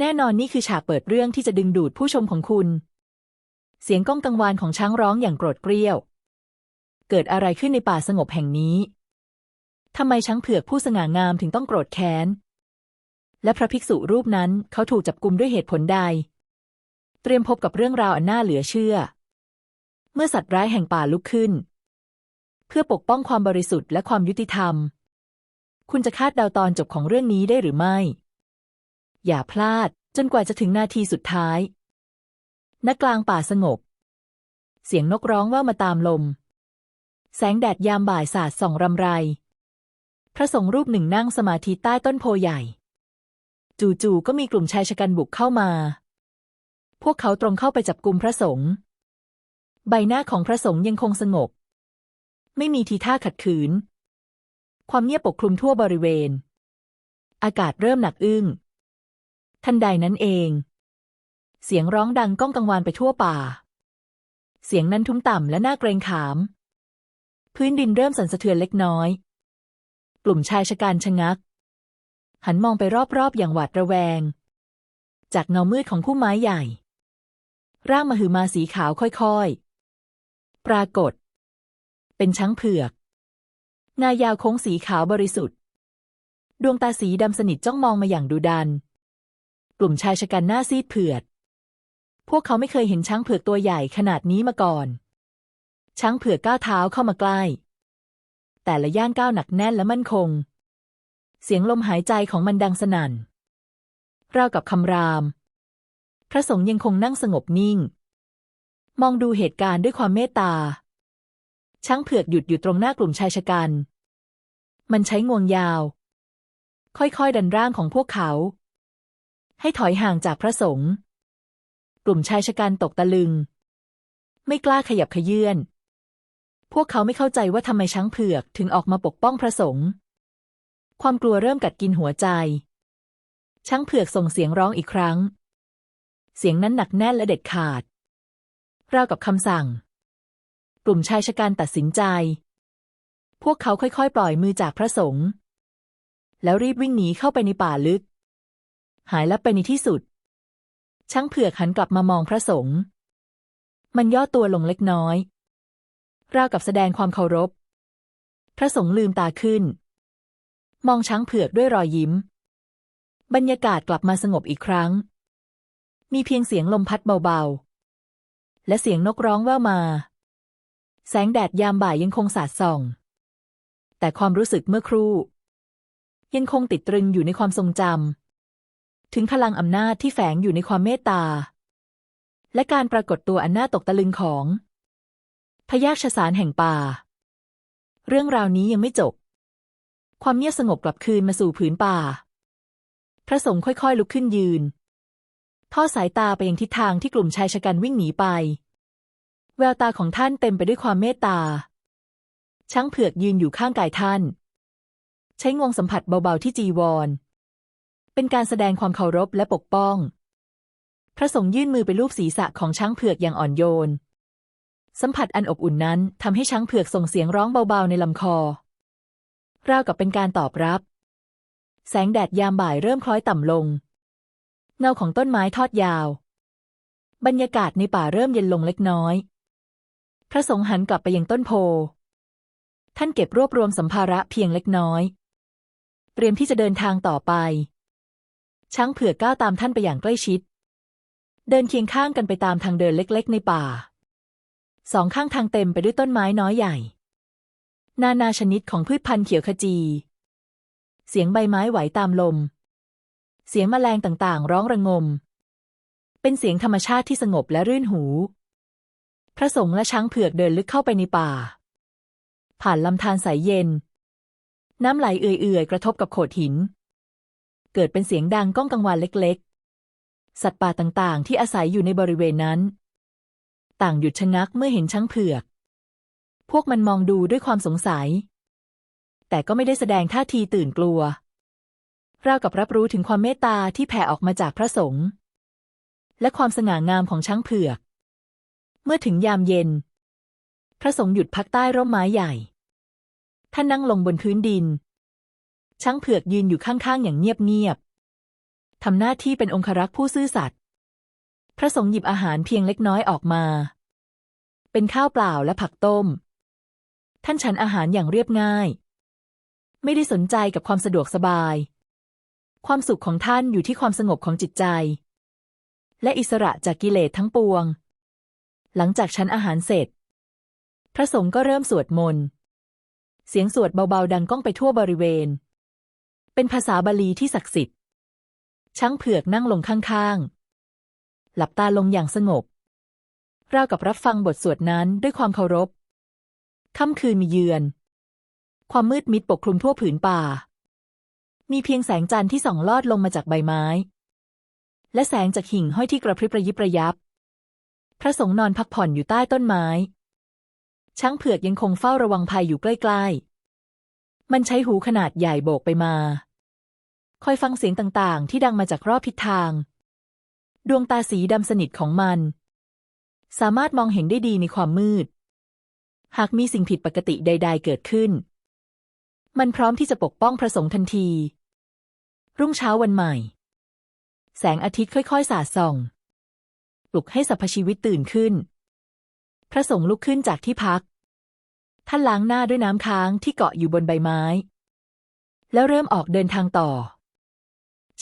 แน่นอนนี่คือฉากเปิดเรื่องที่จะดึงดูดผู้ชมของคุณ เสียงก้องกังวานของช้างร้องอย่างโกรธเกรี้ยว เกิดอะไรขึ้นในป่าสงบแห่งนี้ทำไมช้างเผือกผู้สง่างามถึงต้องโกรธแค้น และพระภิกษุรูปนั้นเขาถูกจับกุมด้วยเหตุผลใด เตรียมพบกับเรื่องราวอันน่าเหลือเชื่อ เมื่อสัตว์ร้ายแห่งป่าลุกขึ้น เพื่อปกป้องความบริสุทธิ์และความยุติธรรม คุณจะคาดเดาตอนจบของเรื่องนี้ได้หรือไม่ อย่าพลาด จนกว่าจะถึงนาทีสุดท้าย ณ กลางป่าสงบ เสียงนกร้องว่วมาตามลม แสงแดดยามบ่ายสาดส่องรำไร พระสงฆ์รูปหนึ่งนั่งสมาธิใต้ต้นโพใหญ่ จู่ๆก็มีกลุ่มชายชะกันบุกเข้ามา พวกเขาตรงเข้าไปจับกลุ่มพระสงฆ์ใบหน้าของพระสงฆ์ยังคงสงบ ไม่มีทีท่าขัดขืน ความเงียบปกคลุมทั่วบริเวณ อากาศเริ่มหนักอึ้ง ทันใดนั้นเอง เสียงร้องดังก้องกังวานไปทั่วป่า เสียงนั้นทุ้มต่ำและน่าเกรงขาม พื้นดินเริ่มสั่นสะเทือนเล็กน้อย กลุ่มชายชะกันชะงัก หันมองไปรอบๆอย่างหวาดระแวง จากเงามืดของผู้ไม้ใหญ่ ร่างมหึมาสีขาวค่อยๆ ปรากฏ เป็นช้างเผือกงายาวโค้งสีขาวบริสุทธิ์ ดวงตาสีดำสนิทจ้องมองมาอย่างดุดัน กลุ่มชายชะกันหน้าซีดเผือด พวกเขาไม่เคยเห็นช้างเผือกตัวใหญ่ขนาดนี้มาก่อน ช้างเผือกก้าวเท้าเข้ามาใกล้ แต่ละย่างก้าวหนักแน่นและมั่นคง เสียงลมหายใจของมันดังสนั่นราวกับคำราม พระสงฆ์ยังคงนั่งสงบนิ่ง มองดูเหตุการณ์ด้วยความเมตตา ช้างเผือกหยุดอยู่ตรงหน้ากลุ่มชายชะกัน มันใช้งวงยาว ค่อยๆดันร่างของพวกเขา ให้ถอยห่างจากพระสงฆ์กลุ่มชายชะกันตกตะลึง ไม่กล้าขยับขยื่นพวกเขาไม่เข้าใจว่าทำไมช้างเผือกถึงออกมาปกป้องพระสงฆ์ความกลัวเริ่มกัดกินหัวใจ ช้างเผือกส่งเสียงร้องอีกครั้ง เสียงนั้นหนักแน่นและเด็ดขาดราวกับคำสั่ง กลุ่มชายชะกันตัดสินใจ พวกเขาค่อยๆ ปล่อยมือจากพระสงฆ์แล้วรีบวิ่งหนีเข้าไปในป่าลึก หายลับไปในที่สุด ช้างเผือกหันกลับมามองพระสงฆ์มันย่อตัวลงเล็กน้อย ราวกับแสดงความเคารพ พระสงฆ์ลืมตาขึ้น มองช้างเผือกด้วยรอยยิ้ม บรรยากาศกลับมาสงบอีกครั้ง มีเพียงเสียงลมพัดเบาๆ และเสียงนกร้องแว่วมา แสงแดดยามบ่ายยังคงสาดส่อง แต่ความรู้สึกเมื่อครู่ ยังคงติดตรึงอยู่ในความทรงจำ ถึงพลังอำนาจที่แฝงอยู่ในความเมตตา และการปรากฏตัวอันน่าตกตะลึงของ พยาชสารแห่งป่า เรื่องราวนี้ยังไม่จบ ความเงียบสงบกลับคืนมาสู่ผืนป่า พระสงฆ์ค่อยๆลุกขึ้นยืน ทอดสายตาไปยังทิศทางที่กลุ่มชายชะกันวิ่งหนีไป แววตาของท่านเต็มไปด้วยความเมตตา ช้างเผือกยืนอยู่ข้างกายท่าน ใช้งวงสัมผัสเบาๆที่จีวร เป็นการแสดงความเคารพและปกป้อง พระสงฆ์ยื่นมือไปลูบศีรษะของช้างเผือกอย่างอ่อนโยน สัมผัสอันอบอุ่นนั้นทำให้ช้างเผือกส่งเสียงร้องเบาๆในลำคอ ราวกับเป็นการตอบรับ แสงแดดยามบ่ายเริ่มคล้อยต่ำลง เงาของต้นไม้ทอดยาว บรรยากาศในป่าเริ่มเย็นลงเล็กน้อย พระสงฆ์หันกลับไปยังต้นโพท่านเก็บรวบรวมสัมภาระเพียงเล็กน้อย เตรียมที่จะเดินทางต่อไป ช้างเผือกก้าวตามท่านไปอย่างใกล้ชิด เดินเคียงข้างกันไปตามทางเดินเล็ก ๆ ในป่า สองข้างทางเต็มไปด้วยต้นไม้น้อยใหญ่ นานาชนิดของพืชพันธุ์เขียวขจี เสียงใบไม้ไหวตามลม เสียงแมลงต่างๆ ร้องระงม เป็นเสียงธรรมชาติที่สงบและรื่นหู พระสงฆ์และช้างเผือกเดินลึกเข้าไปในป่า ผ่านลำธารใสยเย็น น้ำไหลเอื่อยๆกระทบกับโขดหิน เกิดเป็นเสียงดังก้องกังวานเล็กๆ สัตว์ป่าต่างๆ ที่อาศัยอยู่ในบริเวณนั้น ต่างหยุดชะงักเมื่อเห็นช้างเผือก พวกมันมองดูด้วยความสงสัย แต่ก็ไม่ได้แสดงท่าทีตื่นกลัวราวกับรับรู้ถึงความเมตตาที่แผ่ออกมาจากพระสงฆ์และความสง่างามของช้างเผือก เมื่อถึงยามเย็น พระสงฆ์หยุดพักใต้ร่มไม้ใหญ่ ท่านนั่งลงบนพื้นดิน ช้างเผือกยืนอยู่ข้างๆ อย่างเงียบๆทำหน้าที่เป็นองครักษ์ผู้ซื่อสัตย์พระสงฆ์หยิบอาหารเพียงเล็กน้อยออกมา เป็นข้าวเปล่าและผักต้ม ท่านฉันอาหารอย่างเรียบง่าย ไม่ได้สนใจกับความสะดวกสบาย ความสุขของท่านอยู่ที่ความสงบของจิตใจ และอิสระจากกิเลสทั้งปวง หลังจากฉันอาหารเสร็จ พระสงฆ์ก็เริ่มสวดมนต์ เสียงสวดเบาๆดังก้องไปทั่วบริเวณ เป็นภาษาบาลีที่ศักดิ์สิทธิ์ ช้างเผือกนั่งลงข้างๆ หลับตาลงอย่างสงบ ราวกับรับฟังบทสวดนั้นด้วยความเคารพ ค่ำคืนมีเยือน ความมืดมิดปกคลุมทั่วผืนป่า มีเพียงแสงจันทร์ที่ส่องลอดลงมาจากใบไม้ และแสงจากหิ่งห้อยที่กระพริบระยิบระยับ พระสงฆ์นอนพักผ่อนอยู่ใต้ต้นไม้ ช้างเผือกยังคงเฝ้าระวังภัยอยู่ใกล้ๆมันใช้หูขนาดใหญ่โบกไปมา คอยฟังเสียงต่างๆ ที่ดังมาจากรอบทิศทาง ดวงตาสีดำสนิทของมัน สามารถมองเห็นได้ดีในความมืด หากมีสิ่งผิดปกติใด ๆ เกิดขึ้น มันพร้อมที่จะปกป้องพระสงฆ์ทันที รุ่งเช้าวันใหม่ แสงอาทิตย์ค่อยๆ สาดส่อง ปลุกให้สรรพชีวิตตื่นขึ้น พระสงฆ์ลุกขึ้นจากที่พัก ท่านล้างหน้าด้วยน้ำค้างที่เกาะอยู่บนใบไม้ แล้วเริ่มออกเดินทางต่อ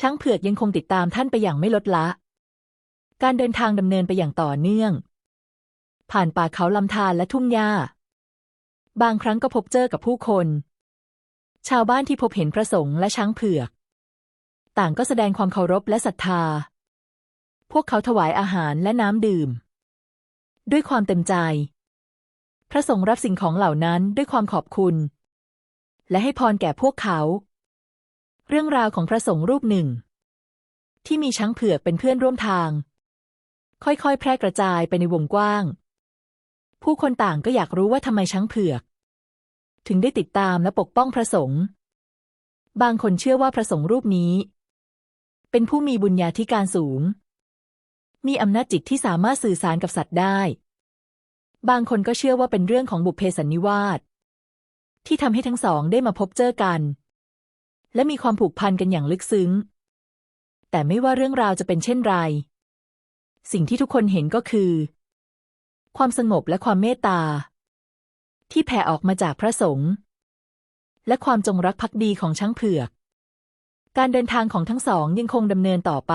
ช้างเผือกยังคงติดตามท่านไปอย่างไม่ลดละ การเดินทางดำเนินไปอย่างต่อเนื่อง ผ่านป่าเขาลำธารและทุ่งหญ้า บางครั้งก็พบเจอกับผู้คน ชาวบ้านที่พบเห็นพระสงฆ์และช้างเผือก ต่างก็แสดงความเคารพและศรัทธา พวกเขาถวายอาหารและน้ำดื่ม ด้วยความเต็มใจ พระสงฆ์รับสิ่งของเหล่านั้นด้วยความขอบคุณ และให้พรแก่พวกเขา เรื่องราวของพระสงฆ์รูปหนึ่ง ที่มีช้างเผือกเป็นเพื่อนร่วมทาง ค่อยๆ แพร่กระจายไปในวงกว้าง ผู้คนต่างก็อยากรู้ว่าทำไมช้างเผือก ถึงได้ติดตามและปกป้องพระสงฆ์บางคนเชื่อว่าพระสงฆ์รูปนี้ เป็นผู้มีบุญญาธิการสูง มีอำนาจจิตที่สามารถสื่อสารกับสัตว์ได้ บางคนก็เชื่อว่าเป็นเรื่องของบุพเพสันนิวาสที่ทำให้ทั้งสองได้มาพบเจอกัน และมีความผูกพันกันอย่างลึกซึ้ง แต่ไม่ว่าเรื่องราวจะเป็นเช่นไร สิ่งที่ทุกคนเห็นก็คือ ความสงบและความเมตตา ที่แผ่ออกมาจากพระสงฆ์และความจงรักภักดีของช้างเผือก การเดินทางของทั้งสองยังคงดำเนินต่อไป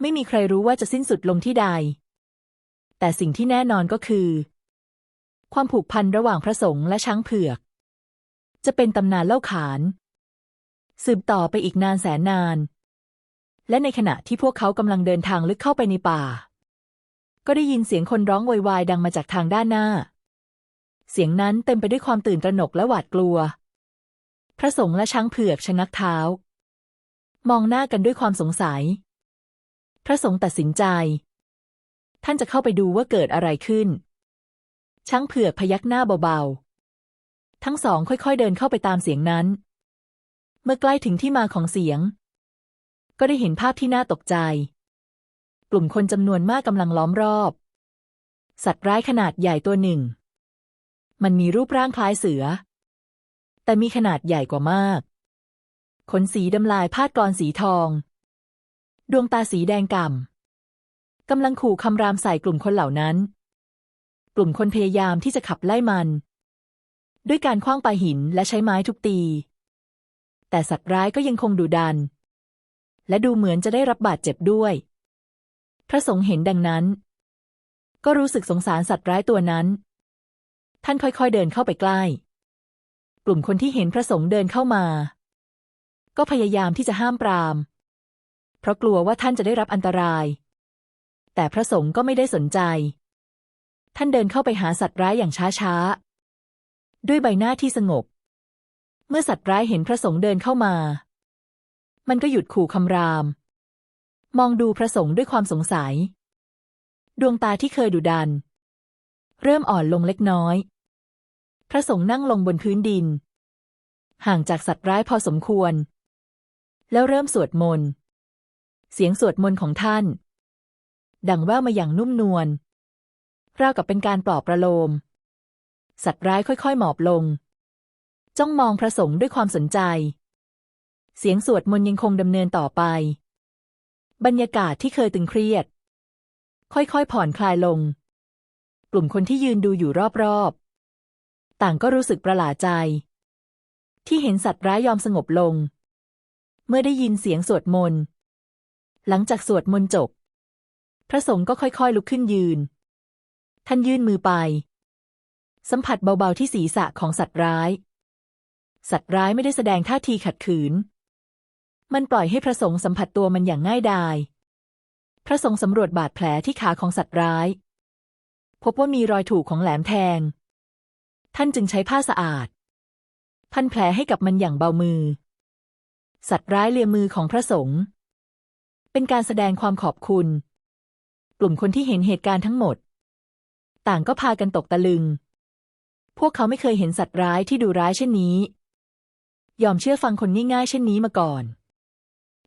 ไม่มีใครรู้ว่าจะสิ้นสุดลงที่ใด แต่สิ่งที่แน่นอนก็คือ ความผูกพันระหว่างพระสงฆ์และช้างเผือก จะเป็นตำนานเล่าขาน สืบต่อไปอีกนานแสนนาน และในขณะที่พวกเขากำลังเดินทางลึกเข้าไปในป่า ก็ได้ยินเสียงคนร้องโวยวายดังมาจากทางด้านหน้า เสียงนั้นเต็มไปด้วยความตื่นตระหนกและหวาดกลัว พระสงฆ์และช้างเผือกชะงักเท้า มองหน้ากันด้วยความสงสัย พระสงฆ์ตัดสินใจ ท่านจะเข้าไปดูว่าเกิดอะไรขึ้น ช้างเผือกพยักหน้าเบาๆทั้งสองค่อยๆเดินเข้าไปตามเสียงนั้น เมื่อใกล้ถึงที่มาของเสียง ก็ได้เห็นภาพที่น่าตกใจ กลุ่มคนจำนวนมากกำลังล้อมรอบ สัตว์ร้ายขนาดใหญ่ตัวหนึ่ง มันมีรูปร่างคล้ายเสือ แต่มีขนาดใหญ่กว่ามาก ขนสีดำลายพาดกรอนสีทอง ดวงตาสีแดงก่ำกำลังขู่คำรามใส่กลุ่มคนเหล่านั้น กลุ่มคนพยายามที่จะขับไล่มัน ด้วยการคว้างปาหินและใช้ไม้ทุบตี แต่สัตว์ร้ายก็ยังคงดุดัน และดูเหมือนจะได้รับบาดเจ็บด้วย พระสงฆ์เห็นดังนั้น ก็รู้สึกสงสารสัตว์ร้ายตัวนั้น ท่านค่อยๆเดินเข้าไปใกล้ กลุ่มคนที่เห็นพระสงฆ์เดินเข้ามา ก็พยายามที่จะห้ามปราม เพราะกลัวว่าท่านจะได้รับอันตราย แต่พระสงฆ์ก็ไม่ได้สนใจ ท่านเดินเข้าไปหาสัตว์ร้ายอย่างช้าๆ ด้วยใบหน้าที่สงบ เมื่อสัตว์ร้ายเห็นพระสงฆ์เดินเข้ามา มันก็หยุดขู่คำราม มองดูพระสงฆ์ด้วยความสงสัย ดวงตาที่เคยดุดัน เริ่มอ่อนลงเล็กน้อย พระสงฆ์นั่งลงบนพื้นดิน ห่างจากสัตว์ร้ายพอสมควร แล้วเริ่มสวดมนต์ เสียงสวดมนต์ของท่าน ดังแว่วมาอย่างนุ่มนวลราวกับเป็นการปลอบประโลม สัตว์ร้ายค่อยๆ หมอบลง จ้องมองพระสงฆ์ด้วยความสนใจ เสียงสวดมนต์ยังคงดำเนินต่อไป บรรยากาศที่เคยตึงเครียด ค่อยๆ ผ่อนคลายลง กลุ่มคนที่ยืนดูอยู่รอบๆ ต่างก็รู้สึกประหลาดใจ ที่เห็นสัตว์ร้ายยอมสงบลง เมื่อได้ยินเสียงสวดมนต์ หลังจากสวดมนต์จบ พระสงฆ์ก็ค่อยๆ ลุกขึ้นยืน ท่านยื่นมือไป สัมผัสเบาๆที่ศีรษะของสัตว์ร้าย สัตว์ร้ายไม่ได้แสดงท่าทีขัดขืน มันปล่อยให้พระสงฆ์สัมผัสตัวมันอย่างง่ายดาย พระสงฆ์สำรวจบาดแผลที่ขาของสัตว์ร้าย พบว่ามีรอยถูกของแหลมแทง ท่านจึงใช้ผ้าสะอาด พันแผลให้กับมันอย่างเบามือ สัตว์ร้ายเลียมือของพระสงฆ์เป็นการแสดงความขอบคุณ กลุ่มคนที่เห็นเหตุการณ์ทั้งหมด ต่างก็พากันตกตะลึง พวกเขาไม่เคยเห็นสัตว์ร้ายที่ดูร้ายเช่นนี้ ยอมเชื่อฟังคนง่ายๆ เช่นนี้มาก่อน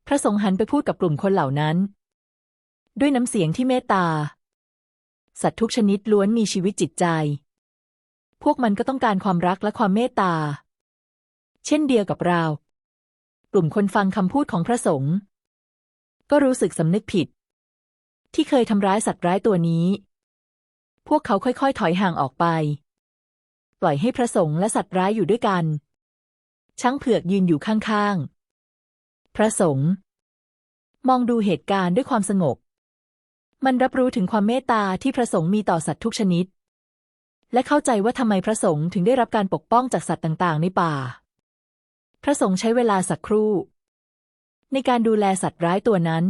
พระสงฆ์หันไปพูดกับกลุ่มคนเหล่านั้น ด้วยน้ำเสียงที่เมตตา สัตว์ทุกชนิดล้วนมีชีวิตจิตใจ พวกมันก็ต้องการความรักและความเมตตา เช่นเดียวกับเรา กลุ่มคนฟังคำพูดของพระสงฆ์ก็รู้สึกสำนึกผิด ที่เคยทำร้ายสัตว์ร้ายตัวนี้ พวกเขาค่อยๆ ถอยห่างออกไป ปล่อยให้พระสงฆ์และสัตว์ร้ายอยู่ด้วยกัน ช้างเผือกยืนอยู่ข้างๆ พระสงฆ์มองดูเหตุการณ์ด้วยความสงบ มันรับรู้ถึงความเมตตาที่พระสงฆ์มีต่อสัตว์ทุกชนิด และเข้าใจว่าทำไมพระสงฆ์ถึงได้รับการปกป้องจากสัตว์ต่างๆ ในป่า พระสงฆ์ใช้เวลาสักครู่ ในการดูแลสัตว์ร้ายตัวนั้น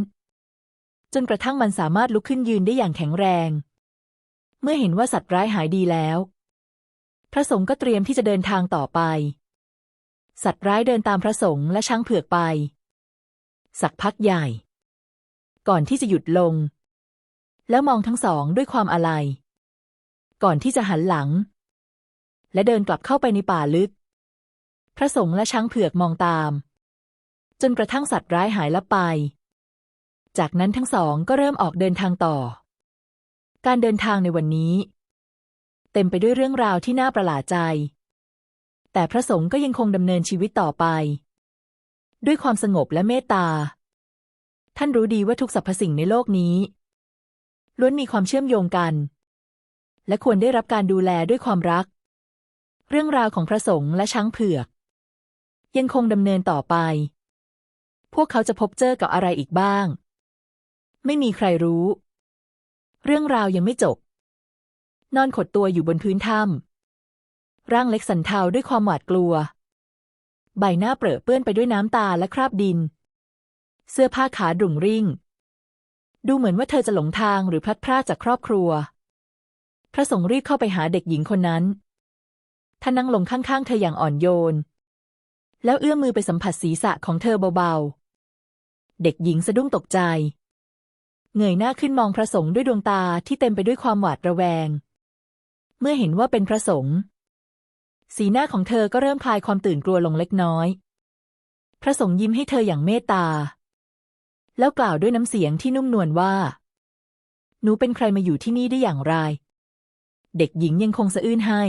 จนกระทั่งมันสามารถลุกขึ้นยืนได้อย่างแข็งแรง เมื่อเห็นว่าสัตว์ร้ายหายดีแล้ว พระสงฆ์ก็เตรียมที่จะเดินทางต่อไป สัตว์ร้ายเดินตามพระสงฆ์และช้างเผือกไป สักพักใหญ่ ก่อนที่จะหยุดลง แล้วมองทั้งสองด้วยความอาลัย ก่อนที่จะหันหลัง และเดินกลับเข้าไปในป่าลึก พระสงฆ์และช้างเผือกมองตาม จนกระทั่งสัตว์ร้ายหายลับไป จากนั้นทั้งสองก็เริ่มออกเดินทางต่อ การเดินทางในวันนี้ เต็มไปด้วยเรื่องราวที่น่าประหลาดใจ แต่พระสงฆ์ก็ยังคงดำเนินชีวิตต่อไป ด้วยความสงบและเมตตา ท่านรู้ดีว่าทุกสรรพสิ่งในโลกนี้ ล้วนมีความเชื่อมโยงกัน และควรได้รับการดูแลด้วยความรัก เรื่องราวของพระสงฆ์และช้างเผือก ยังคงดำเนินต่อไป พวกเขาจะพบเจอกับอะไรอีกบ้าง ไม่มีใครรู้ เรื่องราวยังไม่จบ นอนขดตัวอยู่บนพื้นถ้ำ ร่างเล็กสันเทาด้วยความหวาดกลัว ใบหน้าเปรอะเปื้อนไปด้วยน้ำตาและคราบดิน เสื้อผ้าขาดุ่งริ่ง ดูเหมือนว่าเธอจะหลงทางหรือพลัดพรากจากครอบครัว พระสงฆ์รีบเข้าไปหาเด็กหญิงคนนั้นท่านนั่งลงข้างๆ เธออย่างอ่อนโยน แล้วเอื้อมมือไปสัมผัสศีรษะของเธอเบาๆ เด็กหญิงสะดุ้งตกใจ เงยหน้าขึ้นมองพระสงฆ์ด้วยดวงตาที่เต็มไปด้วยความหวาดระแวง เมื่อเห็นว่าเป็นพระสงฆ์ สีหน้าของเธอก็เริ่มคลายความตื่นกลัวลงเล็กน้อย พระสงฆ์ยิ้มให้เธออย่างเมตตา แล้วกล่าวด้วยน้ำเสียงที่นุ่มนวลว่า หนูเป็นใครมาอยู่ที่นี่ได้อย่างไร เด็กหญิงยังคงสะอื้นให้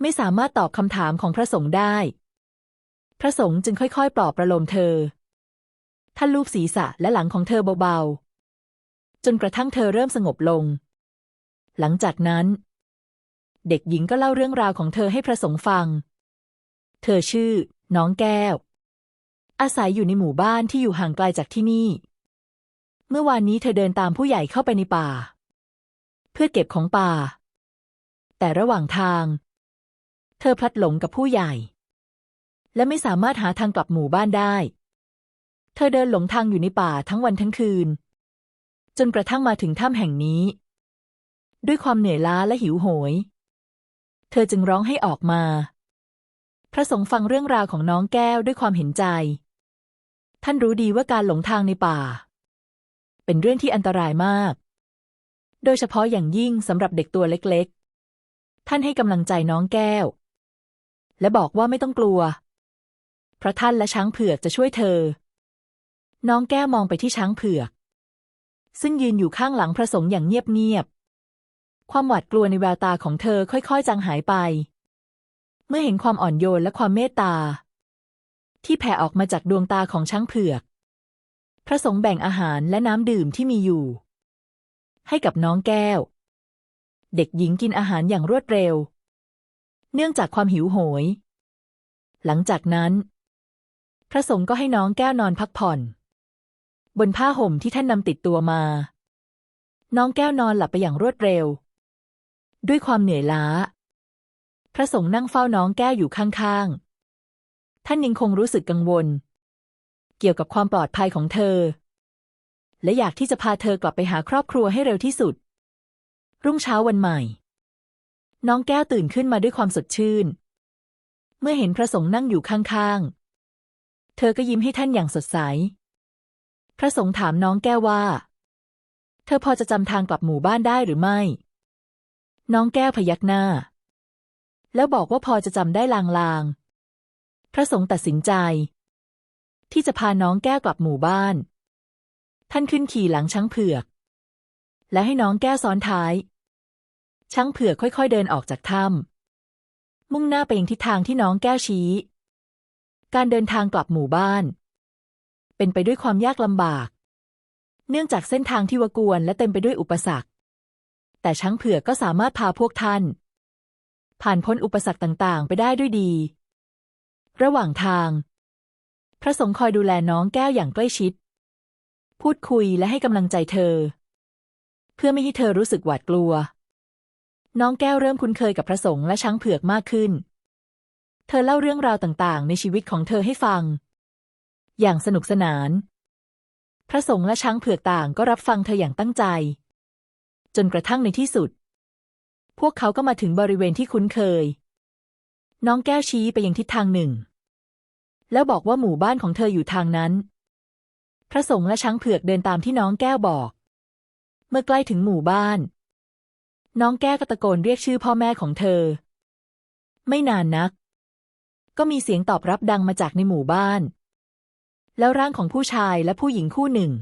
ไม่สามารถตอบคำถามของพระสงฆ์ได้ พระสงฆ์จึงค่อยๆ ปลอบประโลมเธอ ท่านลูบศีรษะและหลังของเธอเบาๆ จนกระทั่งเธอเริ่มสงบลง หลังจากนั้น เด็กหญิงก็เล่าเรื่องราวของเธอให้พระสงฆ์ฟัง เธอชื่อ น้องแก้ว อาศัยอยู่ในหมู่บ้านที่อยู่ห่างไกลจากที่นี่ เมื่อวานนี้เธอเดินตามผู้ใหญ่เข้าไปในป่า เพื่อเก็บของป่า แต่ระหว่างทาง เธอพลัดหลงกับผู้ใหญ่ และไม่สามารถหาทางกลับหมู่บ้านได้ เธอเดินหลงทางอยู่ในป่าทั้งวันทั้งคืน จนกระทั่งมาถึงถ้ำแห่งนี้ด้วยความเหนื่อยล้าและหิวโหย เธอจึงร้องให้ออกมา พระสงฆ์ฟังเรื่องราวของน้องแก้วด้วยความเห็นใจ ท่านรู้ดีว่าการหลงทางในป่า เป็นเรื่องที่อันตรายมาก โดยเฉพาะอย่างยิ่งสำหรับเด็กตัวเล็กๆ ท่านให้กำลังใจน้องแก้ว และบอกว่าไม่ต้องกลัว เพราะท่านและช้างเผือกจะช่วยเธอ น้องแก้วมองไปที่ช้างเผือก ซึ่งยืนอยู่ข้างหลังพระสงฆ์อย่างเงียบๆ ความหวาดกลัวในแววตาของเธอค่อยๆจางหายไป เมื่อเห็นความอ่อนโยนและความเมตตา ที่แผ่ออกมาจากดวงตาของช้างเผือก พระสงฆ์แบ่งอาหารและน้ำดื่มที่มีอยู่ ให้กับน้องแก้ว เด็กหญิงกินอาหารอย่างรวดเร็ว เนื่องจากความหิวโหย หลังจากนั้น พระสงฆ์ก็ให้น้องแก้วนอนพักผ่อน บนผ้าห่มที่ท่านนำติดตัวมา น้องแก้วนอนหลับไปอย่างรวดเร็ว ด้วยความเหนื่อยล้า พระสงฆ์นั่งเฝ้าน้องแก้วอยู่ข้างๆ ท่านยังคงรู้สึกกังวล เกี่ยวกับความปลอดภัยของเธอ และอยากที่จะพาเธอกลับไปหาครอบครัวให้เร็วที่สุด รุ่งเช้าวันใหม่ น้องแก้วตื่นขึ้นมาด้วยความสดชื่น เมื่อเห็นพระสงฆ์นั่งอยู่ข้างๆ เธอก็ยิ้มให้ท่านอย่างสดใส พระสงฆ์ถามน้องแก้วว่า เธอพอจะจำทางกลับหมู่บ้านได้หรือไม่ น้องแก้วพยักหน้า แล้วบอกว่าพอจะจำได้ลางๆ พระสงฆ์ตัดสินใจ ที่จะพาน้องแก้วกลับหมู่บ้าน ท่านขึ้นขี่หลังช้างเผือก และให้น้องแก้วซ้อนท้าย ช้างเผือกค่อยๆเดินออกจากถ้ำมุ่งหน้าไปยังทิศทางที่น้องแก้วชี้ การเดินทางกลับหมู่บ้าน เป็นไปด้วยความยากลำบาก เนื่องจากเส้นทางที่วกวนและเต็มไปด้วยอุปสรรค แต่ช้างเผือกก็สามารถพาพวกท่าน ผ่านพ้นอุปสรรคต่างๆ ไปได้ด้วยดี ระหว่างทาง พระสงฆ์คอยดูแลน้องแก้วอย่างใกล้ชิด พูดคุยและให้กำลังใจเธอ เพื่อไม่ให้เธอรู้สึกหวาดกลัว น้องแก้วเริ่มคุ้นเคยกับพระสงฆ์และช้างเผือกมากขึ้น เธอเล่าเรื่องราวต่างๆ ในชีวิตของเธอให้ฟัง อย่างสนุกสนาน พระสงฆ์และช้างเผือกต่างก็รับฟังเธออย่างตั้งใจ จนกระทั่งในที่สุด พวกเขาก็มาถึงบริเวณที่คุ้นเคย น้องแก้วชี้ไปยังทิศทางหนึ่ง แล้วบอกว่าหมู่บ้านของเธออยู่ทางนั้น พระสงฆ์และช้างเผือกเดินตามที่น้องแก้วบอก เมื่อใกล้ถึงหมู่บ้าน น้องแก้วก็ตะโกนเรียกชื่อพ่อแม่ของเธอ ไม่นานนัก ก็มีเสียงตอบรับดังมาจากในหมู่บ้าน แล้วร่างของผู้ชายและผู้หญิงคู่หนึ่ง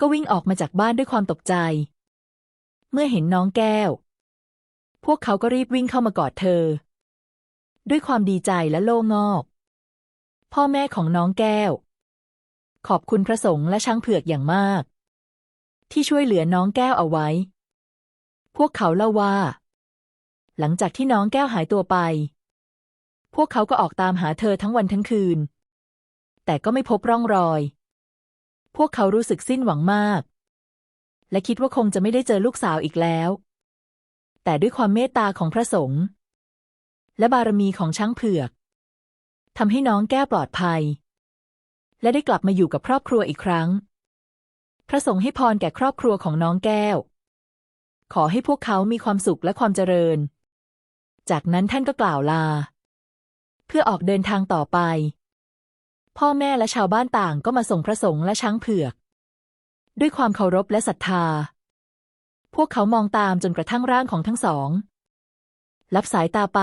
ก็วิ่งออกมาจากบ้านด้วยความตกใจ มื่อเห็นน้องแก้ว พวกเขาก็รีบวิ่งเข้ามากอดเธอ ด้วยความดีใจและโล่งอก พ่อแม่ของน้องแก้ว ขอบคุณพระสงฆ์และช้างเผือกอย่างมาก ที่ช่วยเหลือน้องแก้วเอาไว้ พวกเขาเล่าว่า หลังจากที่น้องแก้วหายตัวไป พวกเขาก็ออกตามหาเธอทั้งวันทั้งคืน แต่ก็ไม่พบร่องรอย พวกเขารู้สึกสิ้นหวังมาก และคิดว่าคงจะไม่ได้เจอลูกสาวอีกแล้ว แต่ด้วยความเมตตาของพระสงฆ์และบารมีของช้างเผือกทำให้น้องแก้ปลอดภัย และได้กลับมาอยู่กับครอบครัวอีกครั้ง พระสงฆ์ให้พรแก่ครอบครัวของน้องแก้ว ขอให้พวกเขามีความสุขและความเจริญ จากนั้นท่านก็กล่าวลา เพื่อออกเดินทางต่อไป พ่อแม่และชาวบ้านต่างก็มาส่งพระสงฆ์และช้างเผือก ด้วยความเคารพและศรัทธา พวกเขามองตามจนกระทั่งร่างของทั้งสอง ลับสายตาไป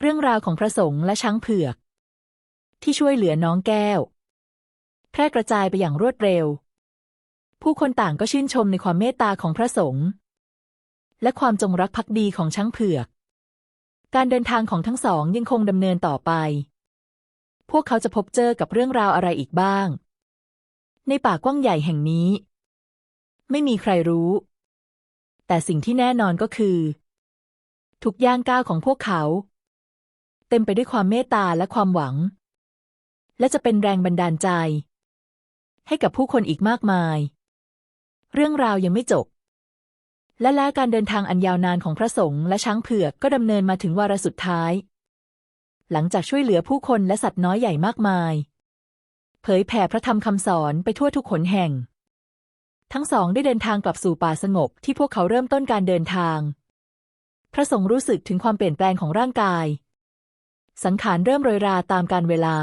เรื่องราวของพระสงฆ์และช้างเผือก ที่ช่วยเหลือน้องแก้ว แพร่กระจายไปอย่างรวดเร็ว ผู้คนต่างก็ชื่นชมในความเมตตาของพระสงฆ์และความจงรักภักดีของช้างเผือก การเดินทางของทั้งสองยังคงดำเนินต่อไป พวกเขาจะพบเจอกับเรื่องราวอะไรอีกบ้าง ในป่ากว้างใหญ่แห่งนี้ ไม่มีใครรู้ แต่สิ่งที่แน่นอนก็คือ ทุกย่างก้าวของพวกเขา เต็มไปด้วยความเมตตาและความหวัง และจะเป็นแรงบันดาลใจ ให้กับผู้คนอีกมากมาย เรื่องราวยังไม่จบ และแล้วการเดินทางอันยาวนานของพระสงฆ์และช้างเผือกก็ดำเนินมาถึงวาระสุดท้าย หลังจากช่วยเหลือผู้คนและสัตว์น้อยใหญ่มากมาย ยแผ่พระธรรมคำสอนไปทั่วทุกขนแห่ง ทั้งสองได้เดินทางกลับสู่ป่าสงบที่พวกเขาเริ่มต้นการเดินทาง พระสงฆ์รู้สึกถึงความเปลี่ยนแปลงของร่างกาย สังขารเริ่มโรยราตามการเวลา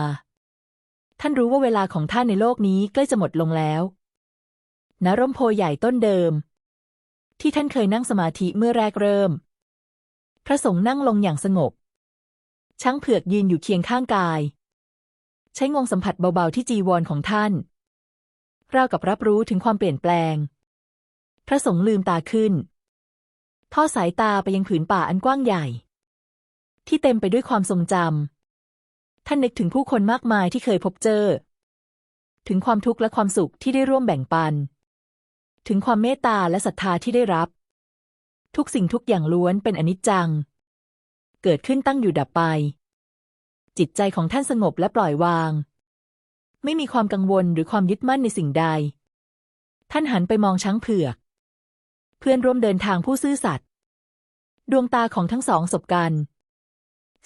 ท่านรู้ว่าเวลาของท่านในโลกนี้ใกล้จะหมดลงแล้วณร่มโพใหญ่ต้นเดิม ที่ท่านเคยนั่งสมาธิเมื่อแรกเริ่ม พระสงฆ์นั่งลงอย่างสงบ ช้างเผือกยืนอยู่เคียงข้างกาย ใช้งวงสัมผัสเบาๆที่จีวรของท่าน ราวกับรับรู้ถึงความเปลี่ยนแปลง พระสงฆ์ลืมตาขึ้น ทอดสายตาไปยังผืนป่าอันกว้างใหญ่ ที่เต็มไปด้วยความทรงจท่านนึกถึงผู้คนมากมายที่เคยพบเจอ ถึงความทุกข์และความสุขที่ได้ร่วมแบ่งปัน ถึงความเมตตาและศรัทธาที่ได้รับ ทุกสิ่งทุกอย่างล้วนเป็นอนิจจัง เกิดขึ้นตั้งอยู่ดับไป จิตใจของท่านสงบและปล่อยวาง ไม่มีความกังวลหรือความยึดมั่นในสิ่งใด ท่านหันไปมองช้างเผือก เพื่อนร่วมเดินทางผู้ซื่อสัตย์ดวงตาของทั้งสองสบกัน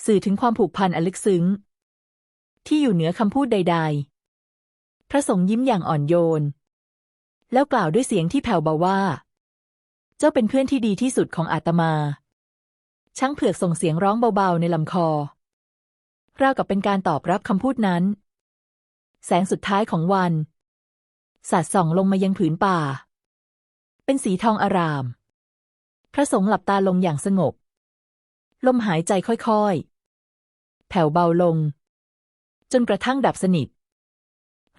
สื่อถึงความผูกพันอันลึกซึ้ง ที่อยู่เหนือคำพูดใด ๆ พระสงฆ์ยิ้มอย่างอ่อนโยน แล้วกล่าวด้วยเสียงที่แผ่วเบาว่า เจ้าเป็นเพื่อนที่ดีที่สุดของอาตมา ช้างเผือกส่งเสียงร้องเบาๆในลำคอ ราวกับเป็นการตอบรับคำพูดนั้น แสงสุดท้ายของวัน สาดส่องลงมายังผืนป่า เป็นสีทองอาราม พระสงฆ์หลับตาลงอย่างสงบ ลมหายใจค่อยๆ แผ่วเบาลง จนกระทั่งดับสนิท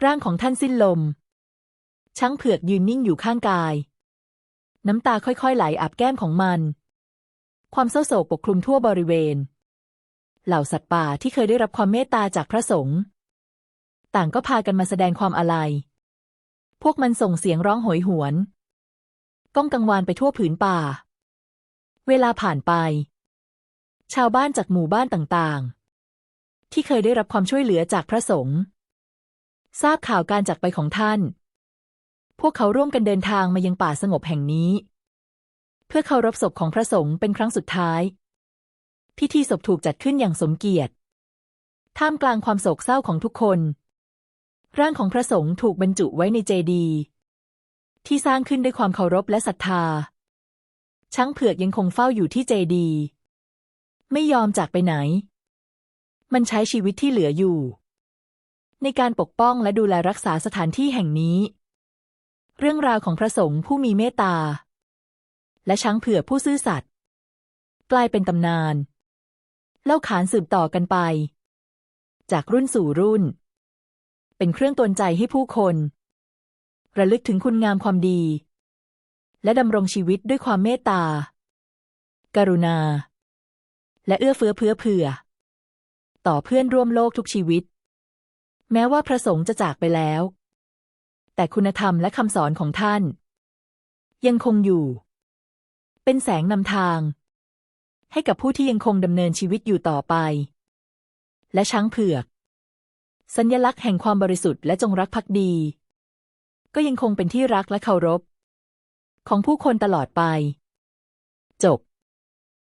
ร่างของท่านสิ้นลม ช้างเผือกยืนนิ่งอยู่ข้างกาย น้ำตาค่อยๆ ไหลอาบแก้มของมัน ความเศร้าโศกปกคลุมทั่วบริเวณ เหล่าสัตว์ป่าที่เคยได้รับความเมตตาจากพระสงฆ์ต่างก็พากันมาแสดงความอาลัย พวกมันส่งเสียงร้องโหยหวน ก้องกังวานไปทั่วผืนป่า เวลาผ่านไป ชาวบ้านจากหมู่บ้านต่างๆ ที่เคยได้รับความช่วยเหลือจากพระสงฆ์ทราบข่าวการจากไปของท่าน พวกเขาร่วมกันเดินทางมายังป่าสงบแห่งนี้ เพื่อเคารพศพของพระสงฆ์เป็นครั้งสุดท้าย พิธีศพถูกจัดขึ้นอย่างสมเกียรติ ท่ามกลางความโศกเศร้าของทุกคน ร่างของพระสงฆ์ถูกบรรจุไว้ในเจดีย์ที่สร้างขึ้นด้วยความเคารพและศรัทธา ช้างเผือกยังคงเฝ้าอยู่ที่เจดีย์ไม่ยอมจากไปไหน มันใช้ชีวิตที่เหลืออยู่ ในการปกป้องและดูแลรักษาสถานที่แห่งนี้ เรื่องราวของพระสงฆ์ผู้มีเมตตา และช้างเผือกผู้ซื่อสัตย์กลายเป็นตำนาน เล่าขานสืบต่อกันไป จากรุ่นสู่รุ่น เป็นเครื่องตนใจให้ผู้คน ระลึกถึงคุณงามความดี และดำรงชีวิตด้วยความเมตตา กรุณา และเอื้อเฟื้อเพื่อเผื่อ ต่อเพื่อนร่วมโลกทุกชีวิต แม้ว่าพระสงฆ์จะจากไปแล้ว แต่คุณธรรมและคำสอนของท่าน ยังคงอยู่ เป็นแสงนำทาง ให้กับผู้ที่ยังคงดำเนินชีวิตอยู่ต่อไป และช้างเผือก สัญลักษณ์แห่งความบริสุทธิ์และจงรักภักดี ก็ยังคงเป็นที่รักและเคารพ ของผู้คนตลอดไป จบ